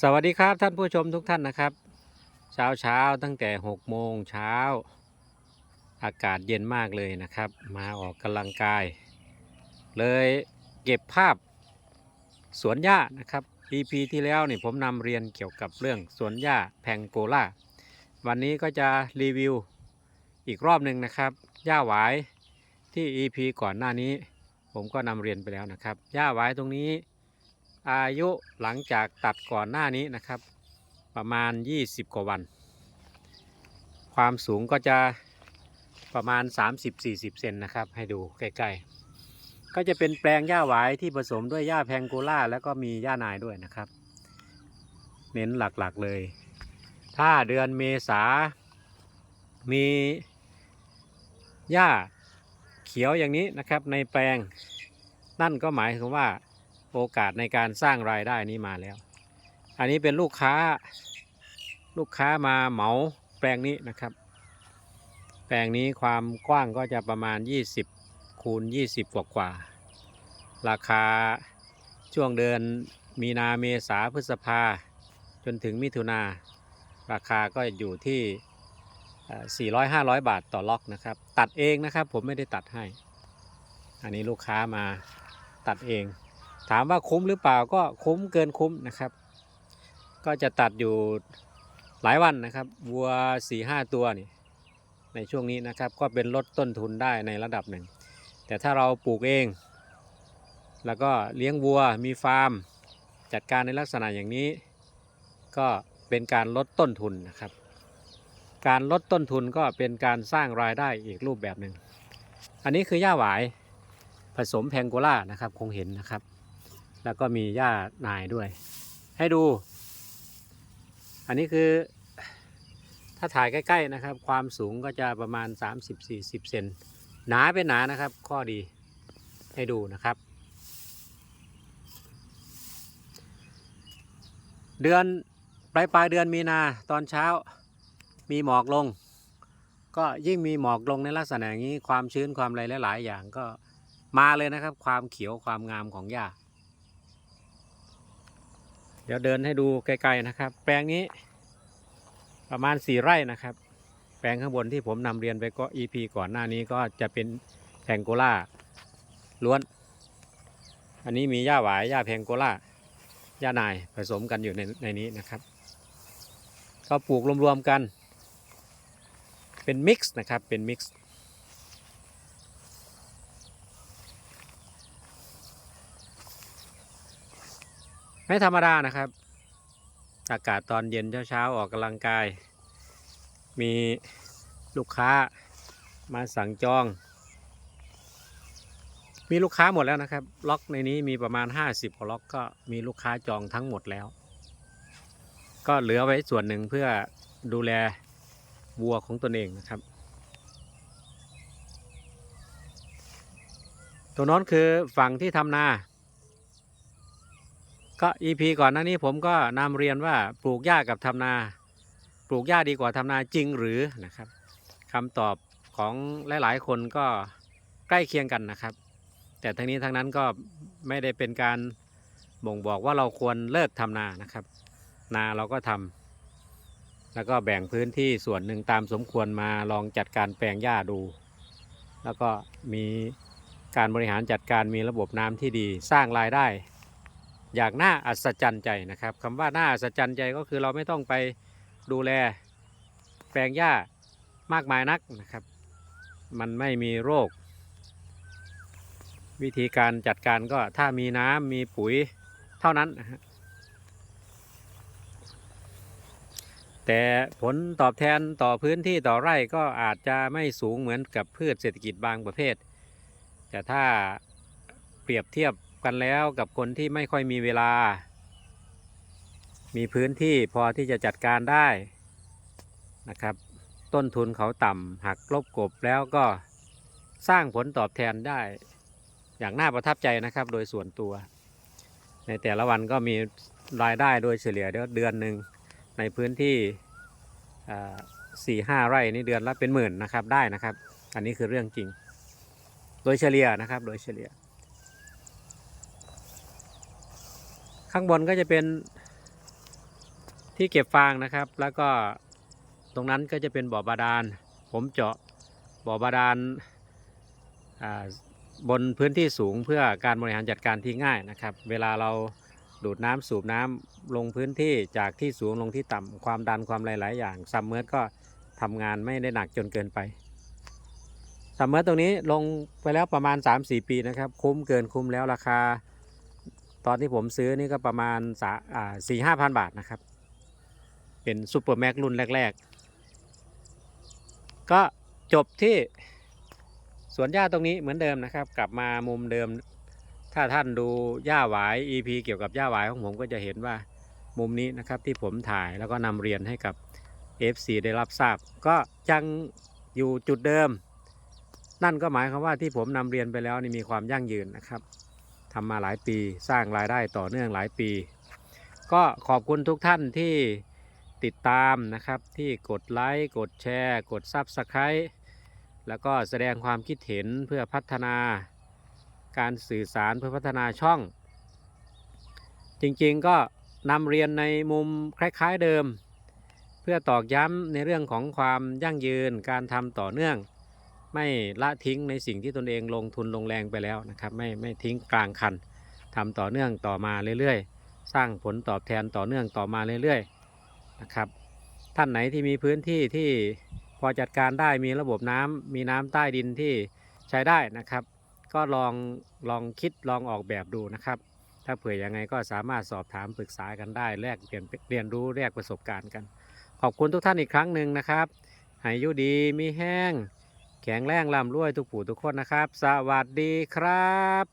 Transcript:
สวัสดีครับท่านผู้ชมทุกท่านนะครับ เช้าเช้าๆตั้งแต่6โมงเช้า อากาศเย็นมากเลยนะครับ มาออกกำลังกาย เลยเก็บภาพสวนหญ้านะครับ EP ที่แล้วนี่ผมนำเรียนเกี่ยวกับเรื่องสวนหญ้าแพงโกล่าวันนี้ก็จะรีวิวอีกรอบหนึ่งนะครับหญ้าหวายที่ EP ก่อนหน้านี้ ผมก็นำเรียนไปแล้วนะครับหญ้าหวายตรงนี้ อายุหลังจากตัดก่อนหน้านี้นะครับ ประมาณ 20 กว่าวัน ความสูงก็จะประมาณ 30-40 เซนนะครับ ให้ดูใกล้ๆ ก็จะเป็นแปลงหญ้าหวายที่ผสมด้วยหญ้าแพงโกล่า แล้วก็มีหญ้านายด้วยนะครับ เน้นหลักๆเลย ถ้าเดือนเมษา มีหญ้าเขียวอย่างนี้นะครับในแปลงนั่นก็หมายถึงว่า โอกาสในการสร้างรายได้นี้มาแล้ว อันนี้เป็นลูกค้าลูกค้ามาเหมาแปลงนี้นะครับ แปลงนี้ความกว้างก็จะประมาณ 20คูณ20 กว่ากว่า ราคาช่วงเดือนมีนาเมษาพฤษภา จนถึงมิถุนา ราคาก็อยู่ที่เอ่อ400-500 บาทต่อล็อกนะครับ ตัดเองนะครับผมไม่ได้ตัดให้ อันนี้ลูกค้ามาตัดเอง ถามว่าคุ้มหรือเปล่าก็คุ้มเกินคุ้มนะครับ ก็จะตัดอยู่หลายวันนะครับวัว4ีหตัวนี่ในช่วงนี้นะครับก็เป็นลดต้นทุนได้ในระดับหนึ่ง แต่ถ้าเราปลูกเอง แล้วก็เลี้ยงวัวมีฟาร์ม จัดการในลักษณะอย่างนี้ ก็เป็นการลดต้นทุนนะครับ การลดต้นทุนก็เป็นการสร้างรายได้อีกรูปแบบหนึ่งอันนี้คือหญ้าหวายผสมแพงโกล่านะครับคงเห็นนะครับ แล้วก็มีหญ้านายด้วย ให้ดู อันนี้คือ ถ้าถ่ายใกล้ ๆนะครับ ความสูงก็จะประมาณ 30-40 เซนหนาเป็นหนานะครับ ข้อดีให้ดูนะครับ เดือนปลายปลายเดือนมีนาตอนเช้ามีหมอกลง ก็ยิ่งมีหมอกลงในลักษณะอย่างนี้ความชื้นความอะไรหลาย ๆ อย่างก็มาเลยนะครับ ความเขียวความงามของหญ้า เดี๋ยวเดินให้ดูไกลๆนะครับ แปลงนี้ประมาณสี่ไร่นะครับ แปลงข้างบนที่ผมนำเรียนไปก็ EP ก่อนหน้านี้ก็จะเป็นแพงโกล่าล้วน อันนี้มีหญ้าหวายหญ้าแพงโกล่าหญ้านายผสมกันอยู่ในในนี้นะครับ ก็ปลูกรวมๆกัน เป็นมิกซ์นะครับเป็นมิกซ์ ไม่ธรรมดานะครับ อากาศตอนเย็นเช้าๆออกกำลังกาย มีลูกค้ามาสั่งจอง มีลูกค้าหมดแล้วนะครับ ล็อกในนี้มีประมาณ 50กว่าล็อกก็มีลูกค้าจองทั้งหมดแล้ว ก็เหลือไว้ส่วนหนึ่งเพื่อดูแลวัวของตนเองนะครับ ตัวน้นคือฝั่งที่ทำนา ก็ EP ก่อนหน้านี้ผมก็นำเรียนว่าปลูกหญ้ากับทำนา ปลูกหญ้าดีกว่าทำนาจริงหรือนะครับคำตอบของหลาย ๆ คนก็ใกล้เคียงกันนะครับ แต่ทั้งนี้ทั้งนั้นก็ไม่ได้เป็นการบ่งบอกว่าเราควรเลิกทำนานะครับ นาเราก็ทำแล้วก็แบ่งพื้นที่ส่วนหนึ่งตามสมควรมาลองจัดการแปลงหญ้าดู แล้วก็มีการบริหารจัดการมีระบบน้ำที่ดีสร้างรายได้ อย่างน่าอัศจรรย์ใจนะครับคำว่าน่าอัศจรรย์ใจก็คือเราไม่ต้องไปดูแลแปลงหญ้ามากมายนักนะครับ มันไม่มีโรค วิธีการจัดการก็ถ้ามีน้ำมีปุ๋ยเท่านั้นนะฮะแต่ผลตอบแทนต่อพื้นที่ต่อไร่ก็อาจจะไม่สูงเหมือนกับพืชเศรษฐกิจบางประเภท แต่ถ้าเปรียบเทียบ กันแล้วกับคนที่ไม่ค่อยมีเวลา มีพื้นที่พอที่จะจัดการได้นะครับ ต้นทุนเขาต่ำหักลบกบแล้วก็สร้างผลตอบแทนได้อย่างน่าประทับใจนะครับโดยส่วนตัว ในแต่ละวันก็มีรายได้โดยเฉลี่ยเดือนหนึ่งในพื้นที่สี่ห้าไร่นี่เดือนละเป็นหมื่นนะครับได้นะครับ อันนี้คือเรื่องจริง โดยเฉลี่ยนะครับโดยเฉลี่ย ข้างบนก็จะเป็นที่เก็บฟางนะครับ แล้วก็ตรงนั้นก็จะเป็นบ่อบาดาล ผมเจาะบ่อบาดาลบนพื้นที่สูงเพื่อการบริหารจัดการที่ง่ายนะครับ เวลาเราดูดน้ำสูบน้ำลงพื้นที่จากที่สูงลงที่ต่ำความดันความหลาย ๆ อย่างซัมเมอร์ก็ทำงานไม่ได้หนักจนเกินไปซัมเมอร์ตรงนี้ลงไปแล้วประมาณ 3-4 ปีนะครับ คุ้มเกินคุ้มแล้วราคา ตอนที่ผมซื้อนี่ก็ประมาณสาสี่ห้าพันบาทนะครับ เป็นซูเปอร์แม็กรุ่นแรก ๆ ก็จบที่สวนหญ้าตรงนี้เหมือนเดิมนะครับ กลับมามุมเดิม ถ้าท่านดูหญ้าหวาย EP เกี่ยวกับหญ้าหวายของผมก็จะเห็นว่ามุมนี้นะครับที่ผมถ่ายแล้วก็นำเรียนให้กับ FC ได้รับทราบ ก็ยังอยู่จุดเดิม นั่นก็หมายความว่าที่ผมนำเรียนไปแล้วนี่มีความยั่งยืนนะครับ ทำมาหลายปีสร้างรายได้ต่อเนื่องหลายปี ก็ขอบคุณทุกท่านที่ติดตามนะครับที่กดไลค์กดแชร์ กด Subscribe แล้วก็แสดงความคิดเห็นเพื่อพัฒนาการสื่อสารเพื่อพัฒนาช่อง จริงๆก็นำเรียนในมุมคล้ายๆเดิม เพื่อตอกย้ำในเรื่องของความยั่งยืนการทำต่อเนื่อง ไม่ละทิ้งในสิ่งที่ตนเองลงทุนลงแรงไปแล้วนะครับ ไม่ไม่ทิ้งกลางคันทำต่อเนื่องต่อมาเรื่อยๆ สร้างผลตอบแทนต่อเนื่องต่อมาเรื่อยๆนะครับท่านไหนที่มีพื้นที่ที่พอจัดการได้มีระบบน้ำมีน้ำใต้ดินที่ใช้ได้นะครับ ก็ลองลองคิดลองออกแบบดูนะครับ ถ้าเผื่อยังไงก็สามารถสอบถามปรึกษากันได้แลกเปลี่ยนเรียนรู้แลกประสบการณ์กัน ขอบคุณทุกท่านอีกครั้งหนึ่งนะครับหายยุดีมีแห้ง แข็งแรงร่ำรวยทุกผู้ทุกคนนะครับ สวัสดีครับ